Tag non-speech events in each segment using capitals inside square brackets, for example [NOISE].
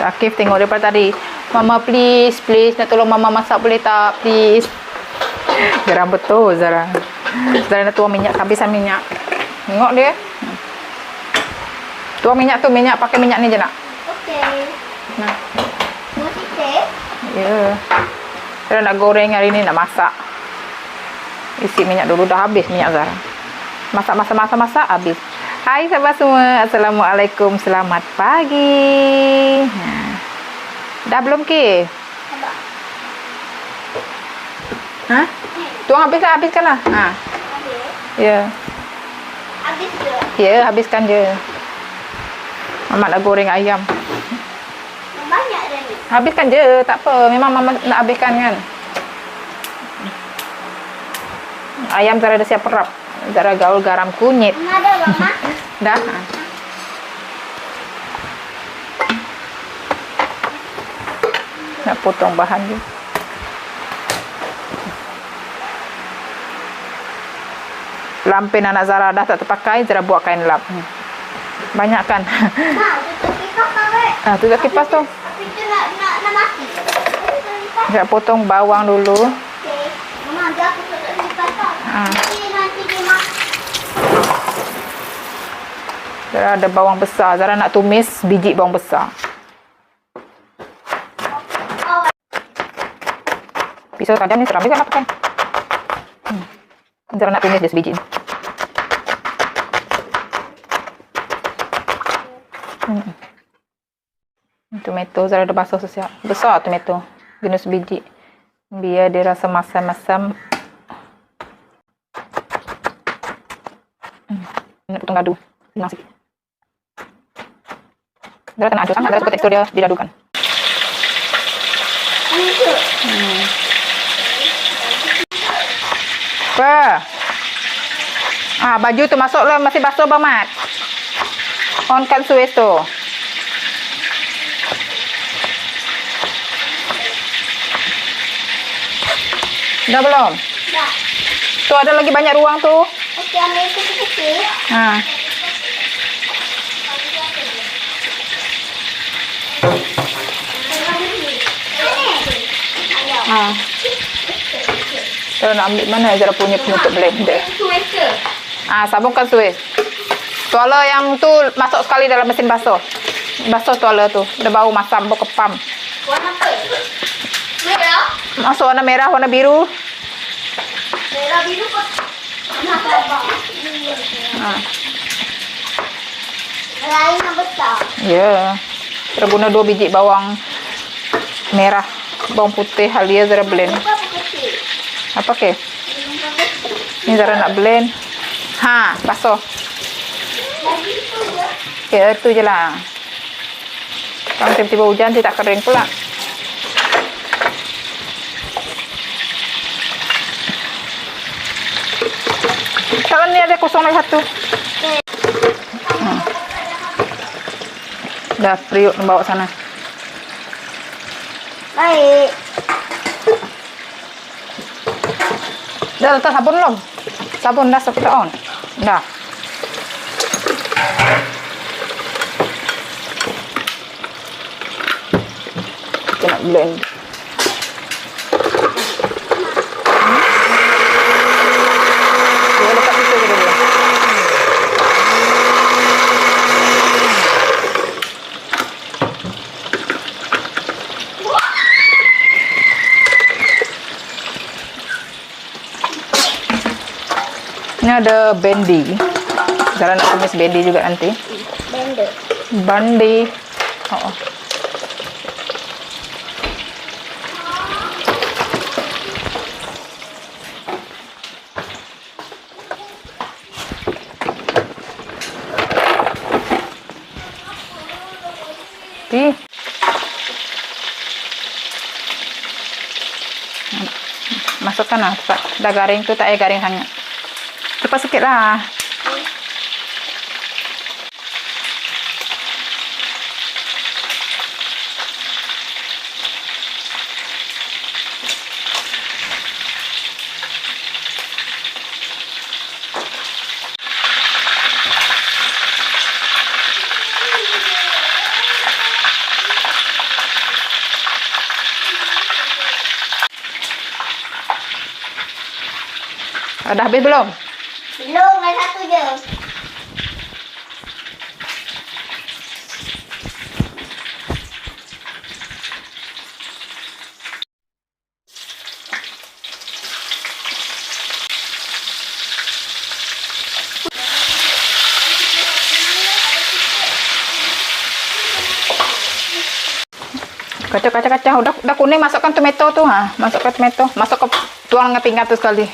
Akif tengok daripada tadi. Mama please, please. Nak tolong Mama masak boleh tak? Please. Geram betul Zara. Zara nak tuang minyak. Habisan minyak. Tengok dia. Tuang minyak tu. Minyak pakai minyak ni je nak. Okey. Nah. Ya. Zara nak goreng hari ni nak masak. Isi minyak dulu. Dah habis minyak Zara. Masak, masak, masak, masak. Habis. Hai sahabat semua. Assalamualaikum. Selamat pagi. Dah belum ke? Abang. Ha? Tuang habiskan, habiskanlah. Ha. Habis. Ya. Habis ke? Ya, habiskan je. Mama nak goreng ayam. Banyak dah ni. Habiskan je, tak apa. Memang mama nak habiskan kan. Ayam Zara dah siap perap. Zara gaul garam kunyit. Mana ada mama? Dah. Ha. Nak potong bahan dia. Lampin anak Zara dah tak terpakai, Zara buat kain lap. Hmm. Banyak kan? Ma, tutup kipas ah, tu. Zara potong bawang dulu. Ha. Mak. Zara ada bawang besar. Zara nak tumis biji bawang besar. Pisau tajam ni seram juga nak pakai. Hmm. Zara nak tumis je sebiji. Hmm. Tomato Zara dah basuh sesiap. Besar tomato. Guna sebiji. Biar dia rasa masam-masam. Hmm. Nak potong gadu. Senang sikit. Zara tak nak aduk sangat. Zara suka tekstur dia didadukan. ini tu. Apa? Ah, baju tu masuklah masih basuh Bang Mat. Onkan suez tu. Dah belum? Dah. Tu ada lagi banyak ruang tu. Okey, ambil kecil-kecil. Ha. Ini. Ayam. Ha. Kalau nak ambil mana Zara punya penutup blender. Ah, sabunkan suez. Tuala yang tu masuk sekali dalam mesin basuh. Basuh tuala tu. Dia bau masam, bau kepam. Warna apa? Merah. Masuk warna merah, warna biru. Merah biru abang? Ha. Lain yang besar. Ya. Kita guna dua biji bawang merah, bawang putih halia Zara blend. Apa ke? Yang besar. Ni Zara nak blend. Ha, basuh. Ya, tu je lah. Kalau tiba-tiba hujan, dia tak kering pula. Kalau ni ada kosong lagi satu. Hmm. Dah, periuk bawa sana. Baik. Dah letak sabun belum? Sabun dah kita on. Dah. Kita nak blend. Dia letak situ je dulu. Ini ada bendi. Zara nak tumis bendi juga nanti. Blender. Bandi. Oh, oh. Di. Masukkan lah. Cepat. Dah garing tu tak payah garing sangat. Lepas sikit lah. Dah habis belum? Belum, lagi satu je. Kacau kacau kacau. Dah, dah kuning masukkan tomato tu ha. Masukkan tomato. Masuk ke tuang dengan pinggan tu sekali.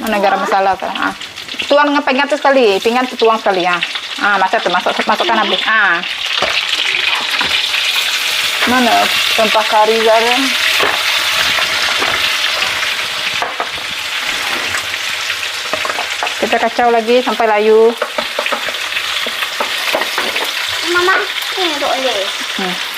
Mana garam masala tu. Ha. Tuang dengan pinggan tu sekali. Pinggan tu tuang sekali ha. Ha, masa tu masuk masukkan habis. Ha. Mana rempah kari garam? Kita kacau lagi sampai layu. Mama, ini untuk oleh. Hmm.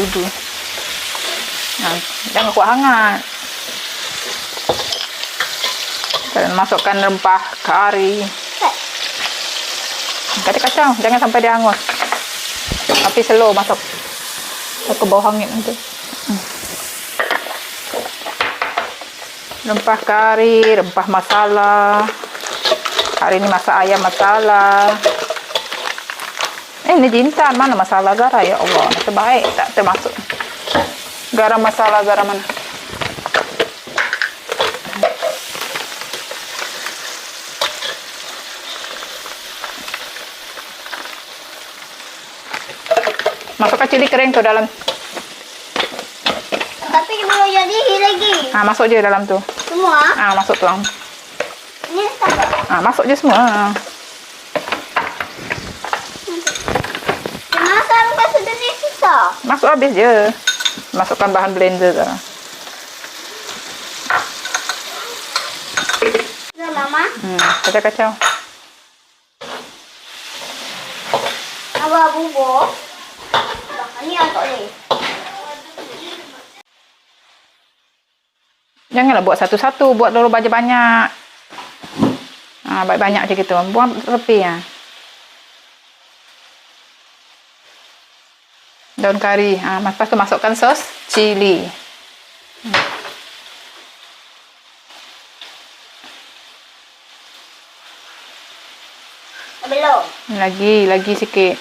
Sudu. Nah, jangan kuat hangat. Dan masukkan rempah kari. Kacau-kacau. Jangan sampai dia hangus. Api slow masuk. Ke bawah hangit nanti. Hmm. Rempah kari, rempah masala. Hari ini masak ayam masala. Eh, ini jintan. Mana masala garam? Ya Allah, terbaik. Tak termasuk. Garam masala, garam mana? Masukkan cili kering tu dalam. Tapi dia belum jadi lagi. Ah, masuk je dalam tu. Semua. Ah, masuk tuang. Ini tak. Ah, masuk je semua. Ah. Masa lupa sudah ni susah. Masuk habis je. Masukkan bahan blender tu. Mama. Hmm, kacau-kacau. Abah bubur. Ini untuk ni. Janganlah buat satu-satu, buat dulu banyak-banyak. Ah, banyak-banyak macam gitu. Buang tepi ya. Daun kari. Ah, lepas tu masukkan sos cili. Belum. Lagi, lagi sikit.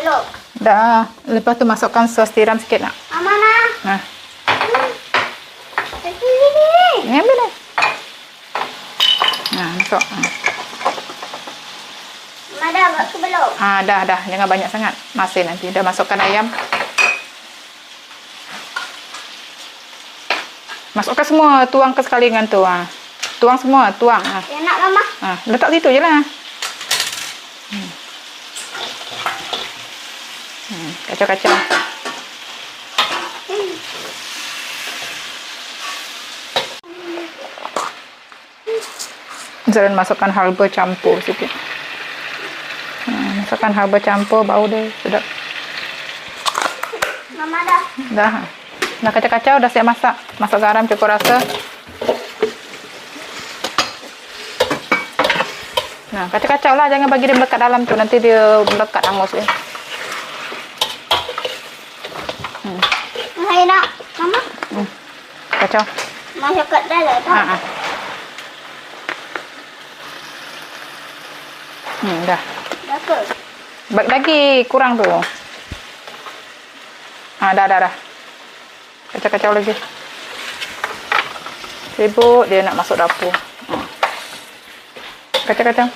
Belum. Dah. Lepas tu masukkan sos tiram sikit nak. Mama nak. Nah, Tapi ni. ni ambil dah. Nah, masuk. Ah. Dah buat ke belum? Ah, dah, dah. Jangan banyak sangat. Masih nanti. Dah masukkan ayam. Masukkan semua. Tuang ke sekali dengan tu. Ah. Tuang semua. Tuang. Ah. Yang nak mama. Ah. Letak situ je lah. Hmm. Hmm. Kacau-kacau. Zaran masukkan halba campur sikit. Hmm, masukkan halba campur bau dia sedap. Mama dah. Dah. Dah kacau-kacau dah siap masak. Masak garam cukup rasa. Nah, kacau-kacau lah jangan bagi dia melekat dalam tu nanti dia melekat hangus dia. Hai nak. Mama. Kacau. Masuk kat dalam tak? Ha ah. Hmm, dah. Bak lagi kurang tu. Ha, dah dah dah. Kacau-kacau lagi. Sibuk dia nak masuk dapur. Ha. Kacau-kacau.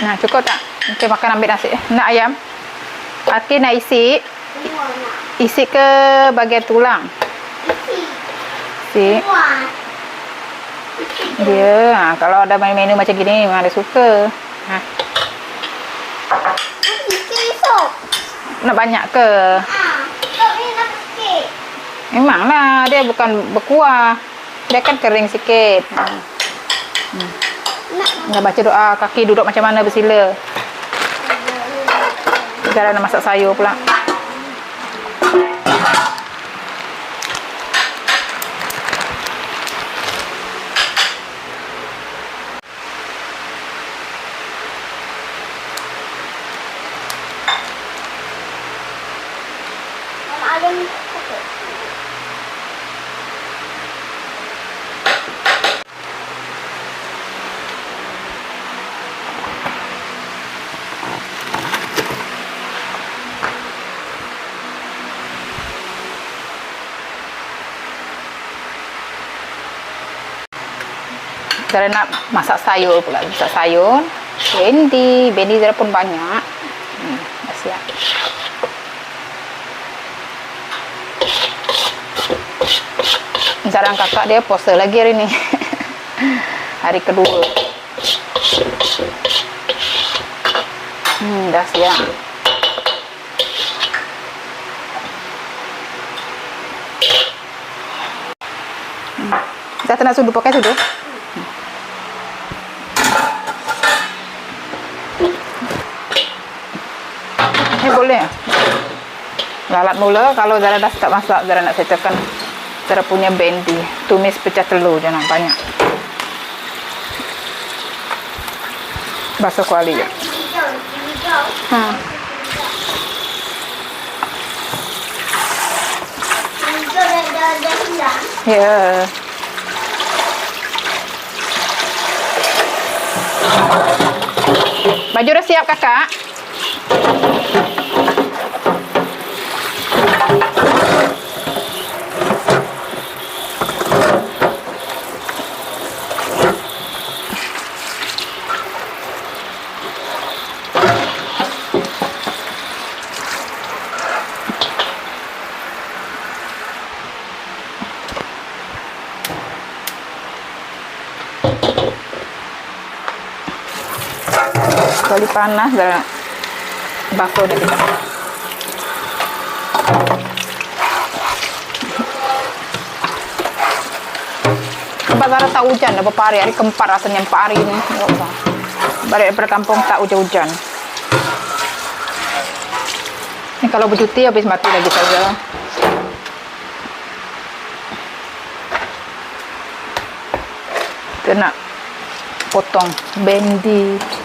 Nah, cukup tak? Okey, makan ambil nasi. Nak ayam? Hati nak isi. Isi ke bahagian tulang? Isi. Isi. Dia, ha, kalau ada menu macam gini, memang dia suka. Ha, nak banyak ke? Memanglah, dia bukan berkuah. Dia kan kering sikit. Ha. Nak. Nak baca doa, kaki duduk macam mana bersila. Sekarang nak masak sayur pula. Ada ni. Sekarang nak masak sayur pula. Masak sayur. Bendi. Bendi Zara pun banyak. Hmm, dah siap. Zarang kakak dia puasa lagi hari ni. [LAUGHS] hari kedua. Hmm, dah siap. Hmm. Dah nak sudu pakai sudu? Ni boleh. Lalat mula kalau Zara dah start masak, Zara nak settlekan Zara punya bendi. Tumis pecah telur jangan banyak. Basuh kuali je. Ha. Ya. Baju dah siap kakak? Kali panas dah basuh dia. Sebab Zara tak hujan dah beberapa hari. Hari keempat rasanya empat hari ni. Balik daripada kampung tak hujan-hujan. Ni kalau bercuti habis mati lagi saja. Kita nak potong bendi.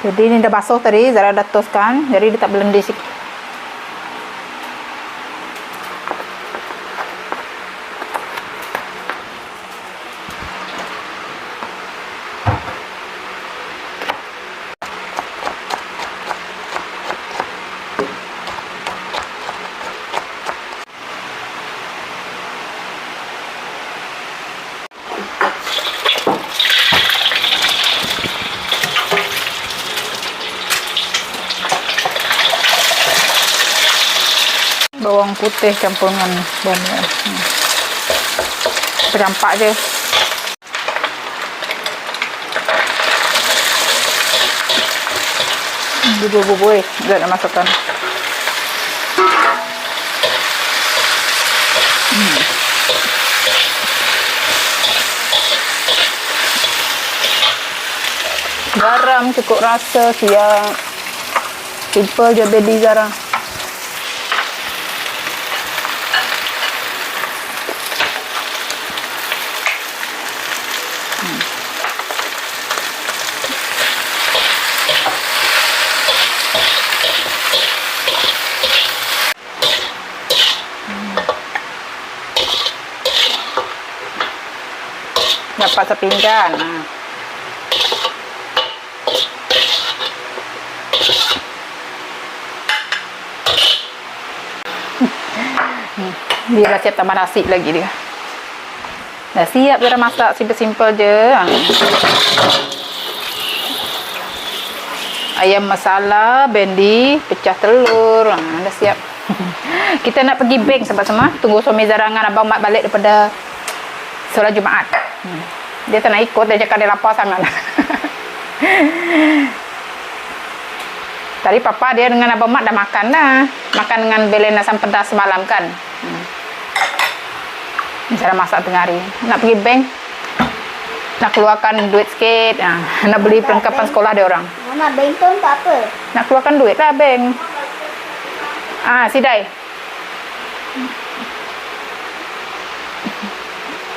Jadi ni dah basuh tadi, Zara dah toskan. Jadi dia tak berlendir sikit. Bawang putih campur dengan bawang. Hmm. Berdampak je. Bubur-bubur eh. Dah nak masukkan. Hmm. Garam cukup rasa siap. Simple je baby Zara. Dapat sepinggan. Dia dah [LAUGHS] siap tambah nasi lagi dia. Dah siap dia dah masak simple-simple je. Ha. Ayam masala, bendi, pecah telur. Ha, dah siap. [LAUGHS] Kita nak pergi bank sebab semua. Tunggu suami Zarangan Abang Mat balik daripada solat Jumaat. Hmm. Dia tak nak ikut, dia cakap dia lapar sangat. [LAUGHS] Tadi papa dia dengan Abang Mat dah makan dah. Makan dengan belen asam pedas semalam kan. Hmm. Cara masak tengah hari. Nak pergi bank. Nak keluarkan duit sikit. Ha. Nak beli perlengkapan sekolah dia orang. Mama, bentong tak apa. Nak keluarkan duit lah, bank. Ah, sidai.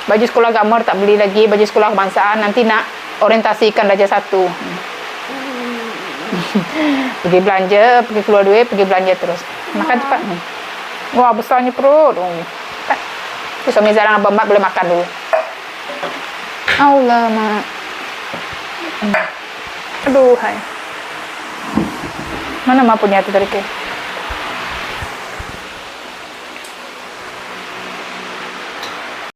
Baju sekolah gambar tak beli lagi. Baju sekolah kebangsaan. Nanti nak orientasikan darjah satu. [LAUGHS] pergi belanja, pergi keluar duit, pergi belanja terus. Makan cepat. Hmm. Wah, besarnya perut. Oh. Tak. Tu suami Zara dengan Abang Mat boleh makan dulu. Allah, Mak. Hmm. Aduh, hai. Mana mak punya tu tadi ke?